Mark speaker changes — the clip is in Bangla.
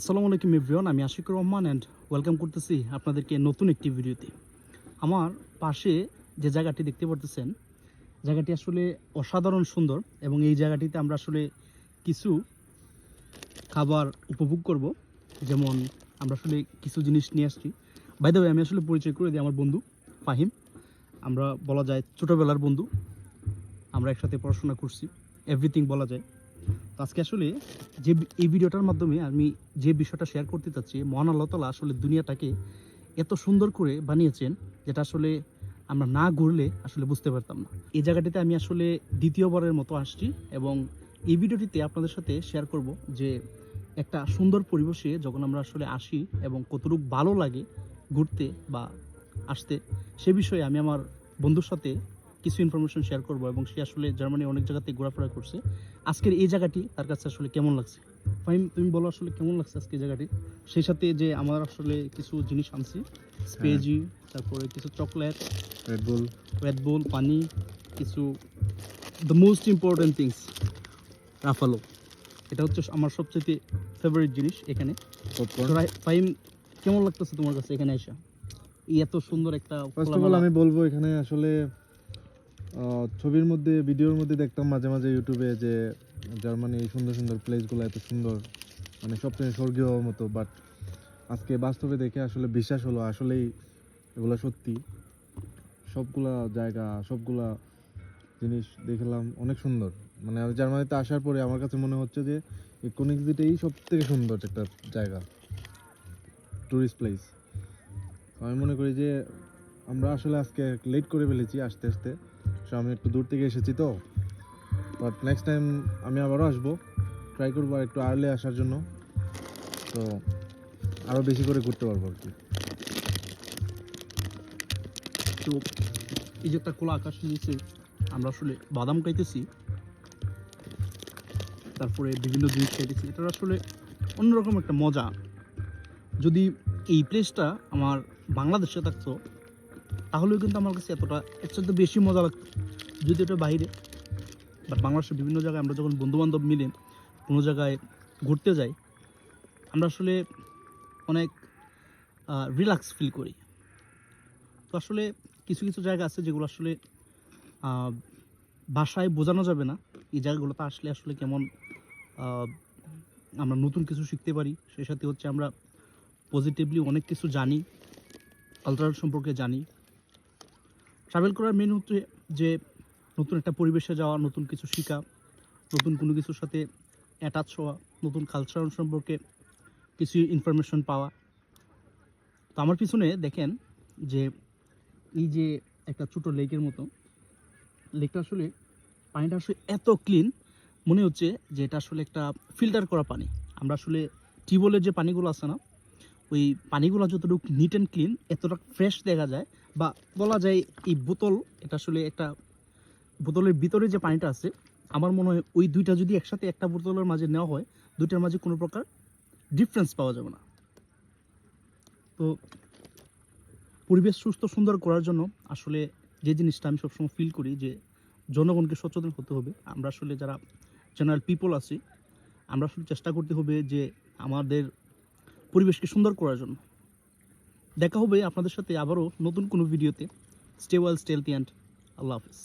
Speaker 1: আসসালামু আলাইকুম এভরিওয়ান, আমি আশিকুর রহমান অ্যান্ড ওয়েলকাম করতেছি আপনাদেরকে নতুন একটি ভিডিওতে। আমার পাশে যে জায়গাটি দেখতে পারতেছেন, জায়গাটি আসলে অসাধারণ সুন্দর এবং এই জায়গাটিতে আমরা আসলে কিছু খাবার উপভোগ করব। যেমন আমরা আসলে কিছু জিনিস নিয়ে আসছি। বাইদে আমি আসলে পরিচয় করে দিই আমার বন্ধু ফাহিম। আমরা বলা যায় ছোটোবেলার বন্ধু। আমরা একসাথে পড়াশোনা করছি। এভরিথিং বলা যায়। আজকে আসলে যে এই ভিডিওটার মাধ্যমে আমি যে বিষয়টা শেয়ার করতে চাচ্ছি, মহান আল্লাহ তালা আসলে দুনিয়াটাকে এত সুন্দর করে বানিয়েছেন যেটা আসলে আমরা না ঘুরলে আসলে বুঝতে পারতাম না। এই জায়গাটিতে আমি আসলে দ্বিতীয়বারের মতো আসছি এবং এই ভিডিওটিতে আপনাদের সাথে শেয়ার করব যে একটা সুন্দর পরিবেশে যখন আমরা আসলে আসি এবং কতটুকু ভালো লাগে ঘুরতে বা আসতে, সে বিষয়ে আমি আমার বন্ধুর সাথে কিছু ইনফরমেশন শেয়ার করব এবং সে আসলে জার্মানি অনেক জায়গাতে ঘোরাফেরা করছে। আজকের এই জায়গাটি তার কাছে আসলে কেমন লাগছে? ফাইম তুমি বলো আসলে কেমন লাগছে আজকে এই জায়গাটি? সেই সাথে যে আমার আসলে কিছু জিনিস আনছি স্পেজি তারপরে কিছু চকলেট
Speaker 2: রেড বুল
Speaker 1: রেডবুল পানি কিছু দ্য মোস্ট ইম্পর্টেন্ট থিংস রাফালো এটা হচ্ছে আমার সবচেয়ে ফেভারিট জিনিস এখানে। ফাইম কেমন লাগতেছে তোমার কাছে এখানে এসে? এত সুন্দর একটা
Speaker 2: ফার্স্ট অফ অল আমি বলব এখানে আসলে ছবির মধ্যে, ভিডিওর মধ্যে দেখতাম মাঝে মাঝে ইউটিউবে যে জার্মানি এই সুন্দর সুন্দর প্লেসগুলো এত সুন্দর। মানে সবচেয়ে স্বর্গীয় মতো বাট আজকে বাস্তবে দেখে আসলে বিশ্বাস হলো আসলেই এগুলো সত্যি। সবগুলা জায়গা, সবগুলা জিনিস দেখলাম অনেক সুন্দর। মানে জার্মানিতে আসার পরে আমার কাছে মনে হচ্ছে যে এই কোনিক্সিটাই সব থেকে সুন্দর একটা জায়গা ট্যুরিস্ট প্লেস আমি মনে করি যে আমরা আসলে আজকে লেট করে ফেলেছি আস্তে আসতে। আমি একটু দূর থেকে এসেছি তো। বাট নেক্সট টাইম আমি আবারও আসব। ট্রাই করব আর একটু আর্লি আসার জন্য। তো আরও বেশি করে ঘুরতে পারব আর কি।
Speaker 1: তো এই যে একটা খোলা আকাশ নিচে, আমরা আসলে বাদাম খাইতেছি। তারপরে বিভিন্ন জিনিস খাইতেছি। এটার আসলে অন্যরকম একটা মজা। যদি এই প্লেসটা আমার বাংলাদেশে থাকতো তাহলেও কিন্তু আমার কাছে এতটা, এর সাথে বেশি মজা লাগতো। যদি এটা বাইরে বাট বাংলাদেশের বিভিন্ন জায়গায় আমরা যখন বন্ধুবান্ধব মিলে কোনো জায়গায় ঘুরতে যাই, আমরা আসলে অনেক রিল্যাক্স ফিল করি। তো আসলে কিছু কিছু জায়গা আছে যেগুলো আসলে ভাষায় বোঝানো যাবে না। এই জায়গাগুলোতে আসলে আসলে কেমন আমরা নতুন কিছু শিখতে পারি। সেই সাথে হচ্ছে আমরা পজিটিভলি অনেক কিছু জানি কালচার সম্পর্কে জানি। ট্রাভেল করার মেন হচ্ছে যে নতুন একটা পরিবেশে যাওয়া, নতুন কিছু শেখা, নতুন কোনো কিছুর সাথে অ্যাটাচ হওয়া, নতুন কালচার সম্পর্কে কিছু ইনফরমেশন পাওয়া। তো আমার পিছনে দেখেন যে এই যে একটা ছোটো লেকের মতো লেকটা আসলে পানিটা আসলে এত ক্লিন মনে হচ্ছে যে এটা আসলে একটা ফিল্টার করা পানি। আমরা আসলে টিউবওয়েলের যে পানিগুলো আছে না ওই পানিগুলো যতটুকু নিট অ্যান্ড ক্লিন এতটা ফ্রেশ দেখা যায়। বা বলা যায় এই বোতল, এটা আসলে একটা বোতলের ভিতরে যে পানিটা আছে, আমার মনে হয় ওই দুইটা যদি একসাথে একটা বোতলের মাঝে নেওয়া হয়, দুইটার মাঝে কোনো প্রকার ডিফারেন্স পাওয়া যাবে না। তো পরিবেশ সুস্থ, সুন্দর করার জন্য আসলে যে জিনিসটা আমি সবসময় ফিল করি যে জনগণকে সচেতন হতে হবে। আমরা আসলে যারা জেনারেল পিপল আছি, আমরা আসলে চেষ্টা করতে হবে যে আমাদের পরিবেশকে সুন্দর করার জন্য। দেখা হবে আপনাদের সাথে আবারও নতুন কোনো ভিডিওতে। স্টে ওয়েল স্টেলথি অ্যান্ড আল্লাহ হাফিজ।